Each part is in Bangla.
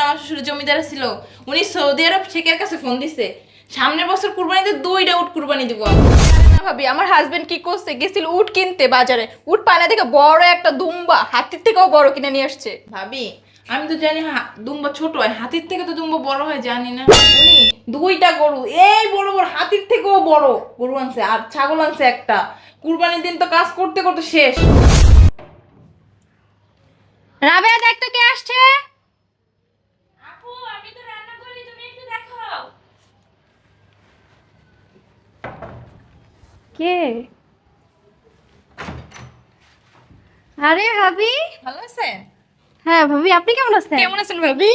না আমার শ্বশুরের জমিদার ছিল উনি সৌদি আরব শেখের কাছে ফোন দিছে সামনের বছর কুরবানিতে দুইটা উট কুরবানি দিব। না ভাবি আমার হাজবেন্ড কি করছে? গেছিল উট কিনতে বাজারে। উট পানা থেকে বড় একটা দুম্বা হাতির থেকেও বড় কিনে নিয়ে আসছে। ভাবি আমি তো জানি দুম্বা ছোট হয় হাতির থেকে তো দুম্বা বড় হয় জানি না। উনি দুইটা গরু এই বড় বড় হাতির থেকেও বড় গরু আনছে আর ছাগল আনছে একটা। কুরবানির দিন তো কাজ করতে করতে শেষ। রাবেয়া দেখ তো কে আসছে আপু আমি তো রান্না করি তুমি একটু দেখো কে? আরে ভাবি। ভালো আছেন? হ্যাঁ ভাবি আপনি কেমন আছেন? কেমন আছেন ভাবি?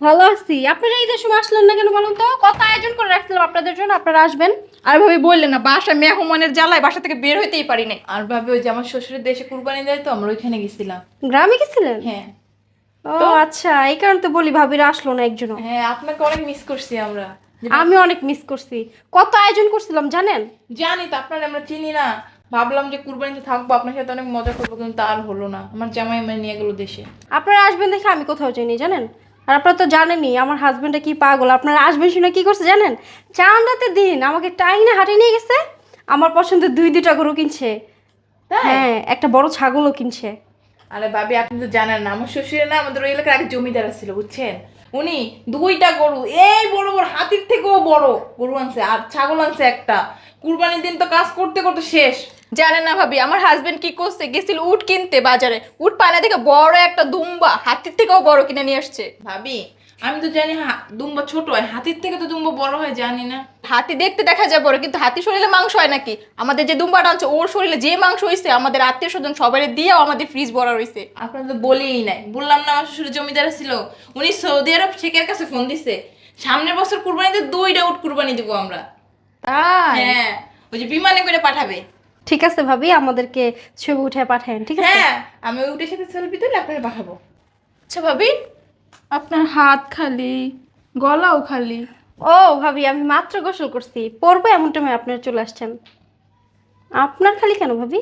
ভালো আছি। আপনারা ঈদের সময় আসলেন না কেন বলুন তো? কত আয়োজন করে রাখছিলাম আপনাদের জন্য আপনারা আসবেন। আর ভাবি বললেন না বাসা মেহমানের জ্বালায় বাসা থেকে বের হইতেই পারি নাই। আর ভাবি ওই যে আমার শ্বশুরের দেশে কুরবানি দেয় তো আমরা ওইখানে গেছিলাম। গ্রামে গেছিলেন? হ্যাঁ। ও আচ্ছা এই কারণে তো বলি ভাবিরা আসলো না একজনও। হ্যাঁ আপনাকে অনেক মিস করছি আমরা। আমি অনেক মিস করছি। কত আয়োজন করছিলাম জানেন? জানি তো আপনার আমরা চিনি না। ভাবলাম যে কুরবানিতে থাকব আপনার সাথে অনেক মজা করব কিন্তু তা আর হলো না। আমার জামাই আমার নিয়ে গেলো দেশে। আপনারা আসবেন দেখে আমি কোথাও যাইনি জানেন? আর আপনারা তো জানেনই আমার হাজবেন্ডটা কি পাগল। আপনারা আসবেন শুনে কি করছে জানেন? চান রাতের দিন আমাকে টাইনে হাটে নিয়ে গেছে। আমার পছন্দের দুই দুইটা গরু কিনছে। হ্যাঁ একটা বড় ছাগলও কিনছে। আরে ভাবি আপনি তো জানেন না আমার শ্বশুরের না আমাদের ওই এলাকার এক জমিদার ছিল বুঝছেন? উনি দুইটা গরু এই বড় বড় হাতির থেকেও বড় গরু আনছে আর ছাগল আনছে একটা। কুরবানির দিন তো কাজ করতে করতে শেষ। জানে না ভাবি আমার হাজবেন্ড কি করছে? গেছিল উট কিনতে বাজারে। উট পানা থেকে বড় একটা দুম্বা হাতির থেকেও বড় কিনে নিয়ে আসছে। ভাবি আমি তো জানি দুম্বা ছোট হয়। হাতির থেকে তো দুম্বা বড় হয় জানি না। হাতি দেখতে দেখা যায় বড় কিন্তু হাতি শরীরে মাংস হয় নাকি? আমাদের যে দুম্বাটা আনছে ওর শরীরে যে মাংস হয়েছে আমাদের আত্মীয় স্বজন সবাই দিয়েও আমাদের ফ্রিজ ভরা রয়েছে আপনার তো বলেই নাই। বললাম না আমার শ্বশুরের জমিদার ছিল। উনি সৌদি আরব শেখের কাছে ফোন দিছে। সামনের বছর কুরবানিতে দুইটা উট কুরবানি দিব আমরা। তাই? হ্যাঁ ওই যে বিমানে করে পাঠাবে। ঠিক আছে ভাবি আমাদেরকে ছবি উঠে পাঠান ঠিক আছে? হ্যাঁ আমি উঠে সাথে সেলফি তুলে আপনাকে পাঠাবো। আচ্ছা ভাবি। আপনার হাত খালি গলাও খালি। ও ভাবি আমি মাত্র গোসল করছি। পরবো এমন টাইমে আপনারা চলে আসছেন। আপনার খালি কেন ভাবি?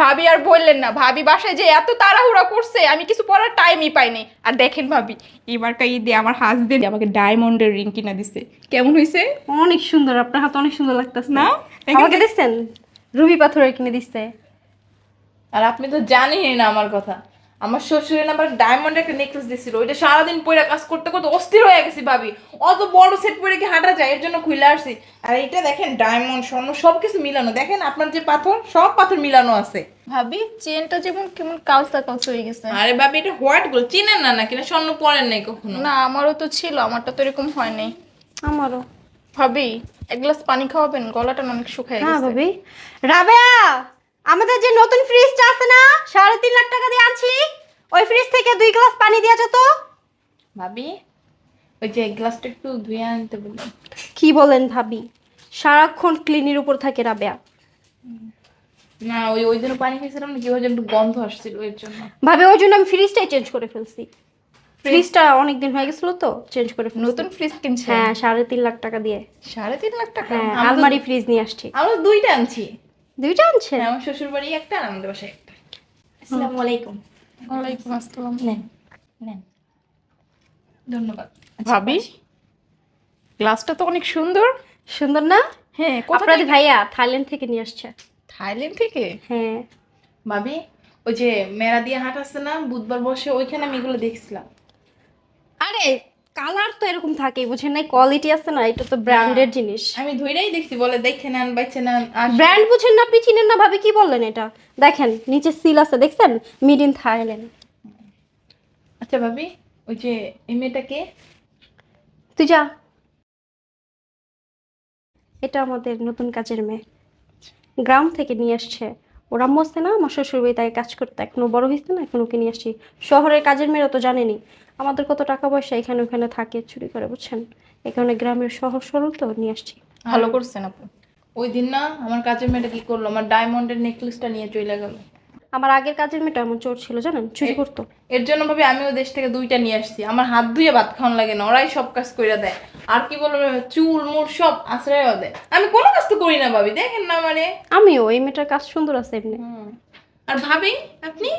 ভাবি আর বললেন না। ভাবি বাসায় যে এত তাড়াহুড়া করছে আমি কিছু পড়ার টাইমই পাইনি। আর দেখেন ভাবি এবারটা ঈদে আমার হাজবেন্ড আমাকে ডায়মন্ডের রিং কিনা দিছে। কেমন হয়েছে অনেক সুন্দর আপনার হাত অনেক সুন্দর লাগতেছে। না? আমাকে দেখছেন? রুবি পাথরের কিনে দিচ্ছে আর আপনি তো জানেনই না আমার কথা। আমার শ্বশুরের আবার ডায়মন্ড একটা নেকলেস দিছিল। ওইটা সারাদিন পরে কাজ করতে করতে অস্থির হয়ে গেছি ভাবি। অত বড় সেট পরে কি হাঁটা যায়? এর জন্য খুলে আসছি। আর এটা দেখেন ডায়মন্ড স্বর্ণ সব কিছু মিলানো। দেখেন আপনার যে পাথর সব পাথর মিলানো আছে। ভাবি চেনটা যেমন কেমন কালসা কালসা হয়ে গেছে। আরে ভাবি এটা হোয়াইটগুলো চিনেন না না স্বর্ণ পরেন নাই কখনো? না আমারও তো ছিল। আমারটা তো এরকম হয় নাই। আমারও। ভাবি এক গ্লাস পানি খাওয়াবেন? গলাটা অনেক শুকায় হ্যাঁ গেছে। ভাবি। রাবেয়া! আমাদের যে নতুন ফ্রিজটা আছে না সাড়ে তিন লাখ টাকা দিয়ে আনছি ওই ফ্রিজ থেকে দুই গ্লাস পানি দিয়ে যেত ভাবি ওই যে গ্লাসটা একটু ধুয়ে আনতে বললাম কি বলেন ভাবি? সারাক্ষণ ক্লিনের উপর থাকে রাবেয়া না ওই ওই জন্য পানি খেয়েছিলাম না কীভাবে একটু গন্ধ আসছিল এর জন্য। ভাবি ওই জন্য আমি ফ্রিজটাই চেঞ্জ করে ফেলছি। ফ্রিজটা অনেক দিন হয়ে গেছিল তো চেঞ্জ করে নতুন ফ্রিজ কিনছে হ্যাঁ সাড়ে তিন লাখ টাকা দিয়ে। সাড়ে তিন লাখ টাকা? হ্যাঁ আলমারি ফ্রিজ নিয়ে আসছি। আমরা দুইটা আনছি। দুইটা আনছে হ্যাঁ, আমার শ্বশুর বাড়ি একটা আর আমাদের বাসায় একটা। আসসালামু আলাইকুম। ওয়ালাইকুম আসসালাম। নেন নেন। ধন্যবাদ। ভাবি গ্লাসটা তো অনেক সুন্দর। সুন্দর না? হ্যাঁ ভাইয়া থাইল্যান্ড থেকে নিয়ে আসছে। থাইল্যান্ড থেকে? হ্যাঁ। ভাবি ওই যে মেরা দিয়ে হাট আছে না বুধবার বসে ওইখানে আমি এগুলো দেখছিলাম। আরে কালার তো এরকম থাকে বুঝেন নাই? কোয়ালিটি আছে না এটা তো ব্র্যান্ডের জিনিস। আমি ধইরাই দেখছি বলে দেখে নেন বাইছে আর ব্র্যান্ড বুঝেন না আপনি চিনেন না ভাবে কি বললেন এটা? দেখেন নিচে সিল আছে দেখছেন? মিড ইন থাইল্যান্ড আচ্ছা ভাবি ওই যে এই মেয়েটাকে তুই যা। এটা আমাদের নতুন কাজের মেয়ে। গ্রাম থেকে নিয়ে আসছে। ওরা মস্তে না, আমার শ্বশুর বাড়ি তাই কাজ করতে। এখনও বড় হয়েছে না, এখন ওকে নিয়ে আসছি। শহরের কাজের মেয়েরা তো জানেনি। আমাদের কত টাকা পয়সা এখানে ওখানে থাকে, চুরি করে, বুঝছেন? এখানে গ্রামের শহর সরল তো, নিয়ে আসছি। ভালো করছেন আপু। ওই দিন না, আমার কাজের মেয়েটা কি করল? আমার ডায়মন্ডের নেকলেসটা নিয়ে চলে গেল। আমার আগের কাজের মেয়েটা এমন চোর ছিল জানেন? চুরি করতো। এর জন্য ভাবি আমিও দেশ থেকে দুইটা নিয়ে আসছি। আমার হাত ধুয়ে ভাত খাওয়ান লাগে না ওরাই সব কাজ কইরা দেয়। আর কি বলব চুল মুড় সব আশ্রয়ও দেয়। আমি কোনো কাজ তো করি না ভাবি দেখেন না মানে আমিও এই মেয়েটার কাজ সুন্দর আছে এমনি। আর ভাবি আপনি?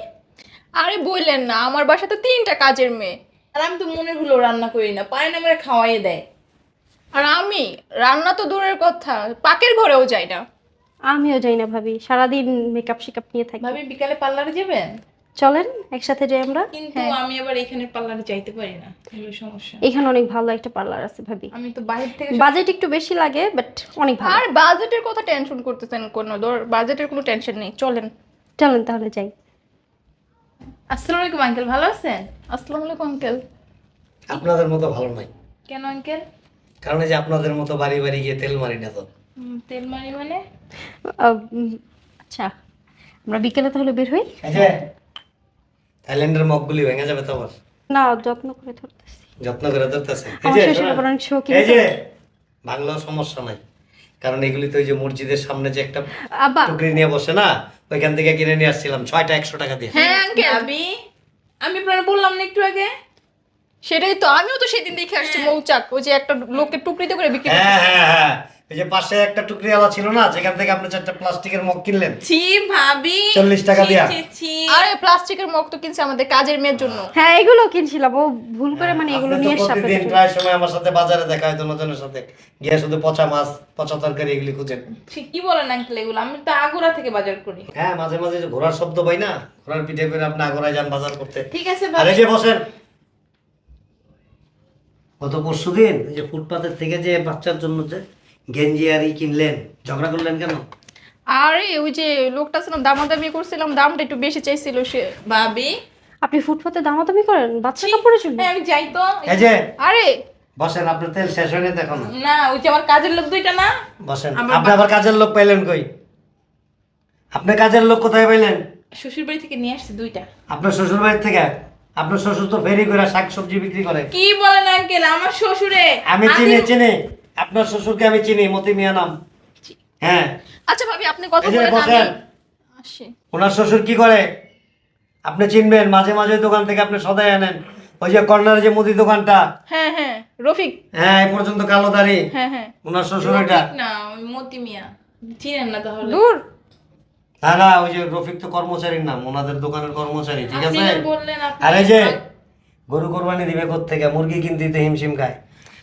আরে বললেন না আমার বাসাতে তিনটা কাজের মেয়ে। আর আমি তো মনে ভুলেও রান্না করি না পায় না মেরে খাওয়াই দেয়। আর আমি রান্না তো দূরের কথা পাকের ঘরেও যাই না। আমিও যাই না ভাবি সারাদিন মেকআপ শেকআপ নিয়ে থাকি। ভাবি বিকালে পার্লারে যাবেন? চলেন একসাথে যাই আমরা। কিন্তু আমি আবার এখানে পার্লারে যাইতে পারি না সমস্যা। এখানে অনেক ভালো একটা পার্লার আছে ভাবি। আমি তো বাইরে থেকে বাজেট একটু বেশি লাগে বাট অনেক ভালো। আর বাজেটের কথা টেনশন করতেছেন কোনো ধর বাজেটের কোনো টেনশন নেই চলেন। চলেন তাহলে যাই। আসসালামু আলাইকুম আঙ্কেল ভালো আছেন? আসসালামু আলাইকুম আঙ্কেল আপনাদের মতো ভালো নাই। কেন আঙ্কেল কারণ এই যে আপনাদের মতো বাড়ি বাড়ি গিয়ে তেল মারি না তো। তেল মারি মানে? আচ্ছা আমরা বিকেলে তাহলে বের হই? থাইল্যান্ডের মগগুলি ভেঙে যাবে তো আবার। না যত্ন করে ধরতেছি। যত্ন করে ধরতেছে। এই যে শ্বশুর শোনেন, আবার অনেক শৌখিন এই যে ভাঙলেও সমস্যা নাই। কারণ এগুলি তো ওই যে মসজিদের সামনে যে একটা টুকরি নিয়ে বসে না ওইখান থেকে কিনে নিয়ে আসছিলাম ছয়টা একশো টাকা দিয়ে। হ্যাঁ আঙ্কেল ভাবি আমি আপনার বললাম না একটু আগে? সেটাই তো আমিও তো সেদিন দেখে আসছি মৌচাক ওই যে একটা লোকের টুকরিতে করে বিক্রি হ্যাঁ হ্যাঁ হ্যাঁ। এই যে পাশে একটা টুকরিওয়ালা ছিল না যেখান থেকে আপনি চারটা প্লাস্টিকের মগ কিনলেন? ছি ভাবি 40 টাকা দিয়া। ছি, ছি। আরে প্লাস্টিকের মগ তো কিনছে আমাদের কাজের মেয়ের জন্য। হ্যাঁ এগুলো কিনছিলাম। ও ভুল করে মানে এগুলো নিয়ে এসে প্রতিদিন প্রায় সময় আমার সাথে বাজারে দেখা হয় জনের সাথে। গিয়ে শুধু পচা মাছ পচা তরকারি এগুলি খুঁজেন কি বলেন আঙ্কেল এগুলো? আমি তো আগুরা থেকে বাজার করি। হ্যাঁ মাঝে মাঝে যে ঘোড়ার শব্দ পাই না ঘোড়ার পিঠে করে আপনি আগরায় যান বাজার করতে। ঠিক আছে আরে যে বসেন। গত পরশু দিন ওই যে ফুটপাতের থেকে যে বাচ্চার জন্য যে গেঞ্জি আর ই কিনলেন? ঝগড়া করলেন কেন? আরে ওই যে লোকটা ছিলাম দামাদামি করছিলাম দামটা একটু বেশি চাইছিল সে। ভাবি? আপনি ফুটপাতে দামাদামি করেন? বাচ্চা কাপড়ের জন্য? হ্যাঁ আমি যাই তো। এই যে আরে! বসেন আপনার তেল শেষ হয়নি দেখো না না ওই যে আমার কাজের লোক দুইটা না? বসেন আপনি আবার কাজের লোক পাইলেন কই? আপনি কাজের লোক কোথায় পাইলেন? শ্বশুর বাড়ি থেকে নিয়ে আসছে দুইটা। আপনার শ্বশুর বাড়ির থেকে? আপনার শ্বশুর তো ফেরি করে শাক সবজি বিক্রি করে। কি বলেন আঙ্কেল? আমার শ্বশুরে আমি চিনি চিনি। আপনার শ্বশুরকে আমি চিনি মতি মিয়া নাম। হ্যাঁ। আচ্ছা ভাবি আপনি কথা এই যে বলেন আমি আসি। ওনার শ্বশুর কি করে? আপনি চিনবেন মাঝে মাঝে দোকান থেকে আপনি সদাই আনেন। ওই যে কর্নার যে মুদি দোকানটা। হ্যাঁ হ্যাঁ রফিক। হ্যাঁ এই পর্যন্ত কালো দাড়ি। হ্যাঁ হ্যাঁ। ওনার শ্বশুর এটা। রফিক না ওই মতি মিয়া। চিনেন না তাহলে। দূর। না না ওই যে রফিক তো কর্মচারীর নাম ওনাদের দোকানের কর্মচারী ঠিক আপনি আছে? না বললেন আপনি আরে যে গরু কোরবানি দিবে থেকে মুরগি কিনতে দিতে হিমশিম খায়।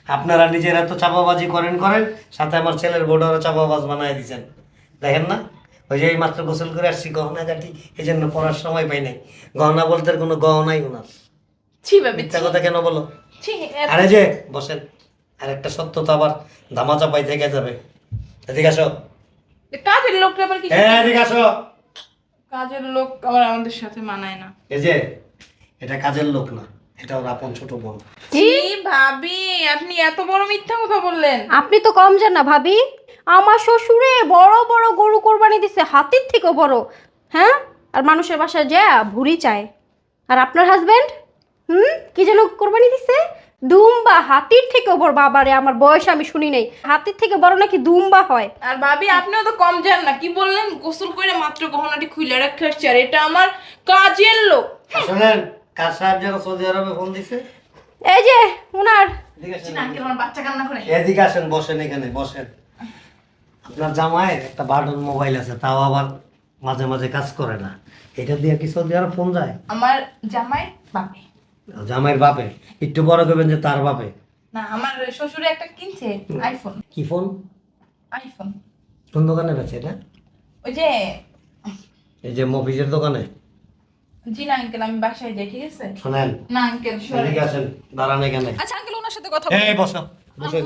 আপনারা নিজেরা তো চাপাবাজি করেন করেন সাথে আমার ছেলের বোর্ডারও চাপাবাজ বানায় দিচ্ছেন দেখেন না? ওই যে এই মাত্র গোসল করে আসছি গহনা কাটি এই জন্য পড়ার সময় পাই নাই। গহনা বলতে কোনো গহনাই ওনার। মিথ্যা কথা কেন বলো? আরে যে বসেন। আর একটা সত্য তো আবার ধামা চাপাই থেকে যাবে। এদিকে আসো। কাজের লোকটা আবার কি হ্যাঁ এদিকে আসো। কাজের লোক আবার আমাদের সাথে মানায় না। এই যে এটা কাজের লোক না এটা ওর আপন ছোট বোন। ছি? ভাবি আপনি এত বড় মিথ্যা কথা বললেন। আপনি তো কম যান না ভাবি। আমার শ্বশুরে বড় বড় গরু কোরবানি দিছে হাতির থেকেও বড়। হ্যাঁ? আর মানুষের বাসায় যা ভুড়ি চায়। আর আপনার হাজবেন্ড হুম? কি যেন কোরবানি দিছে? দুম্বা হাতির থেকেও বড়। বাবারে আমার বয়স আমি শুনি নাই। হাতির থেকে বড় নাকি দুম্বা হয়? আর ভাবি আপনিও তো কম যান না। কি বললেন? গোসল করে মাত্র গহনাটি খুলে রাখতে আসছে। আর এটা আমার কাজের লোক। শোনেন কার সাহেব যারা সৌদি আরবে ফোন দিছে? এই যে আসেন। বাচ্চা কান্না করে এদিকে আসেন বসেন এখানে বসেন। আপনার জামাইয়ের একটা বাটন মোবাইল আছে তাও আবার মাঝে মাঝে কাজ করে না। এটা দিয়ে কি সৌদি আরব ফোন যায়? আমার জামাই বাপে। জামাইয়ের বাপে? একটু বড় করবেন যে তার বাপে। না আমার শ্বশুরে একটা কিনছে আইফোন কি ফোন? আইফোন কোন দোকানে বেছে এটা? ওই যে এই যে মফিজের দোকানে? জি না আঙ্কেল আমি বাসায় যাই ঠিক আছে শোনেন। না আঙ্কেল এদিকে আসেন দাঁড়ান এখানে। আচ্ছা আঙ্কেল ওনার সাথে কথা এই বসো। বসে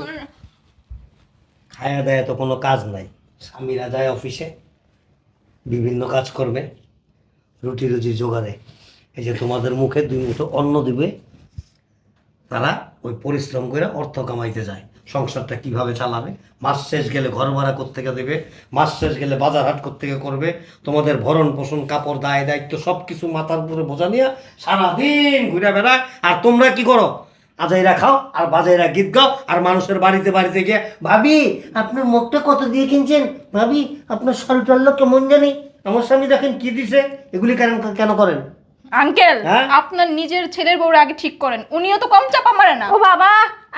খায়া দেয় তো কোনো কাজ নাই। স্বামীরা যায় অফিসে বিভিন্ন কাজ করবে রুটি রুজি জোগাড়ে। এই যে তোমাদের মুখে দুই মুঠো অন্ন দিবে তারা ওই পরিশ্রম করে অর্থ কামাইতে যায়। সংসারটা কীভাবে চালাবে? মাস শেষ গেলে ঘর ভাড়া করতে দেবে? মাস শেষ গেলে বাজার হাট করতে করবে? তোমাদের ভরণ পোষণ কাপড় দায়, দায়িত্ব সব কিছু মাথার উপরে বোঝা নিয়ে সারাদিন ঘুরে বেড়ায়। আর তোমরা কি করো? আজাইরা খাও, আর বাজাইরা গীত গাও, আর মানুষের বাড়িতে বাড়িতে গিয়ে, ভাবি আপনার মুখটা কত দিয়ে কিনছেন? ভাবি, আপনার শরীর টল্ল কেমন জানি? আমার স্বামী দেখেন কি দিছে? এগুলি কেন কেন করেন? আঙ্কেল হ্যাঁ? আপনার নিজের ছেলের বউর আগে ঠিক করেন। উনিও তো কম চাপা মারে না। ও বাবা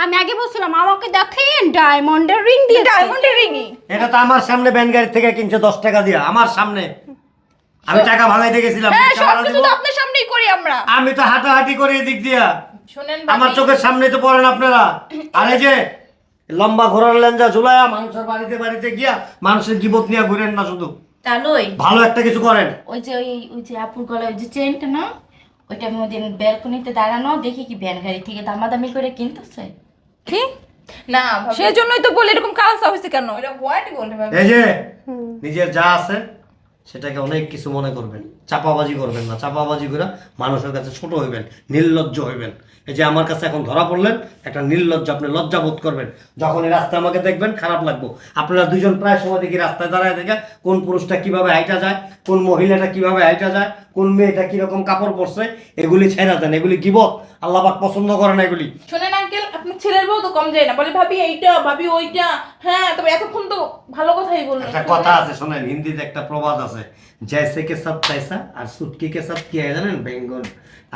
আমি আগে বলছিলাম আমাকে দেখেন ডায়মন্ডের রিং দিয়ে ডায়মন্ডের রিংই এটা তো আমার সামনে ব্যান গাড়ি থেকে কিনছে দশ টাকা দিয়ে আমার সামনে। আমি টাকা ভাঙাইতে গেছিলাম হ্যাঁ রিক্সা ভাড়া সবকিছু দিব। তো আপনার সামনেই করি আমরা। আমি তো হাঁটাহাঁটি করে এদিক দিয়া। শোনেন আমার ভাবি, চোখের সামনে তো পড়েন আপনারা। আর এই যে লম্বা ঘোরার লেঞ্জা ঝুলায়া মানুষের বাড়িতে বাড়িতে গিয়া মানুষের জীবত নিয়ে ঘুরেন না শুধু। তাহলে ভালো একটা কিছু করেন। ওই যে ওই ওই যে আপুর গলায় ওই যে চেনটা না ওইটা আমি ওদিন ব্যালকনিতে দাঁড়ানো দেখি কি ভ্যান গাড়ি থেকে দামাদামি করে কিনতেছে। কি? না সেই সেজন্যই তো বলে এরকম কালসা হয়েছে কেন? এটা হোয়াইট গোল্ড এই যে নিজের যা আছে সেটাকে অনেক কিছু মনে করবেন, চাপাবাজি করবেন না। চাপাবাজি করে মানুষের কাছে ছোট হইবেন, নির্লজ্জ হইবেন। এই যে আমার কাছে এখন ধরা পড়লেন, একটা নির্লজ্জ আপনি লজ্জা বোধ করবেন। যখন এই রাস্তায় আমাকে দেখবেন, খারাপ লাগবো। আপনারা দুজন প্রায় সময় দেখি রাস্তায় দাঁড়ায় দেখে কোন পুরুষটা কীভাবে হাইটা যায়, কোন মহিলাটা কীভাবে হাইটা যায় কোন মেয়েটা কীরকম কাপড় পরছে এগুলি ছেড়া দেন এগুলি গিবত আল্লাহবাক পছন্দ করে না এগুলি। শোনেন আঙ্কেল আপনি ছেলের বউ তো কম যায় না। বলে ভাবি এইটা ভাবি ওইটা। হ্যাঁ তবে এতক্ষণ তো ভালো কথাই বললেন। একটা কথা আছে শোনেন হিন্দিতে একটা প্রবাদ আছে জয়সে কে সব তাইসা আর সুটকি কে সব কি জানেন? বেঙ্গল।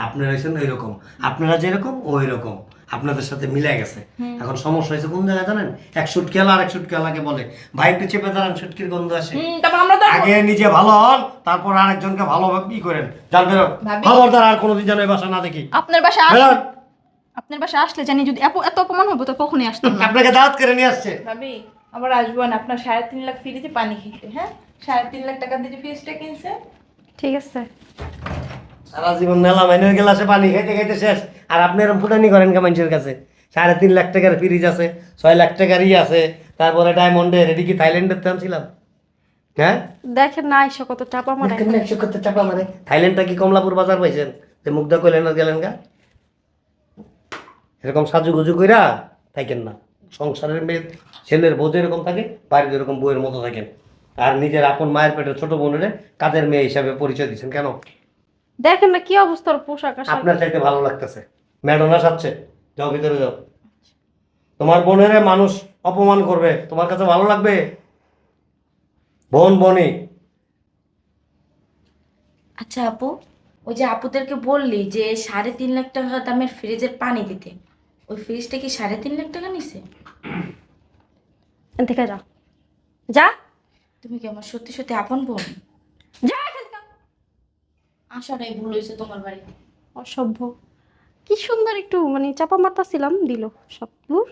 আপনারা হয়েছেন ওই রকম আপনারা যেরকম ওই রকম আপনাদের সাথে মিলে গেছে। এখন সমস্যা হয়েছে কোন জায়গায় জানেন? এক সুটকি আলা আর এক সুটকি আলাকে বলে। ভাই একটু চেপে দাঁড়ান সুটকির গন্ধ আসে। তারপর আমরা তো আগে নিজে ভালো হন তারপর আরেকজনকে ভালোভাবে কি করেন। ভাবি- খবরদার আর কোনোদিন যেন এই বাসা না দেখি। আপনার বেরোন। আপনার বাসায় আসলে জানি যদি এত- অপমান হব তো কখনই আসতাম না। আপনাকে দাওয়াত করে নিয়ে আসছে। ভাবি আবার আসব না আপনার সাড়ে তিন লাখ ফ্রিতে পানি খেতে হ্যাঁ? সাড়ে তিন লাখ টাকা দিয়ে ফ্রিজটা কিনছে? ঠিক আছে। সারা জীবন মেলা মাইনের গ্লাসে পানি খাইতে খাইতে শেষ। আর আপনি এরকম ফুটানি করেন কে মানুষের কাছে? সাড়ে তিন লাখ টাকার ফ্রিজ আছে ছয় লাখ টাকার ই আছে তারপরে ডায়মন্ডের এটি কি থাইল্যান্ডের তেল ছিলাম হ্যাঁ? দেখেন না এসে কত চাপা মারে। দেখেন একশো করতে চাপা মারে। থাইল্যান্ডটা কি কমলাপুর বাজার পাইছেন? যে মুগ্ধা কইলেন আর গেলেন গা? এরকম সাজু গুজু কইরা থাকেন না। সংসারের মেয়ে ছেলের বোঝ এরকম থাকে বাড়িতে এরকম বইয়ের মতো থাকেন। আর নিজের আপন মায়ের পেটের ছোট বোনের কাদের মেয়ে হিসাবে পরিচয় দিচ্ছেন কেন? দেখেন না কি অবস্থা ওর পোশাক আশাক। আপনার চাইতে ভালো লাগতেছে। ম্যাডোনা সাচ্ছে যাও ভিতরে যাও। তোমার বোনের মানুষ অপমান করবে। তোমার কাছে ভালো লাগবে? বোন বনি। আচ্ছা আপু ওই যে আপুদেরকে বললি যে সাড়ে তিন লাখ টাকা দামের ফ্রিজের পানি দিতে। ওই ফ্রিজটা কি সাড়ে তিন লাখ টাকা নিছে? থেকে যা। যা। তুমি কি আমার সত্যি সত্যি আপন বোন? যা এখান। আসাটাই ভুল হয়েছে তোমার বাড়িতে। অসভ্য। কি সুন্দর একটু মানে চাপা মারতাছিলাম, দিল সব দূর।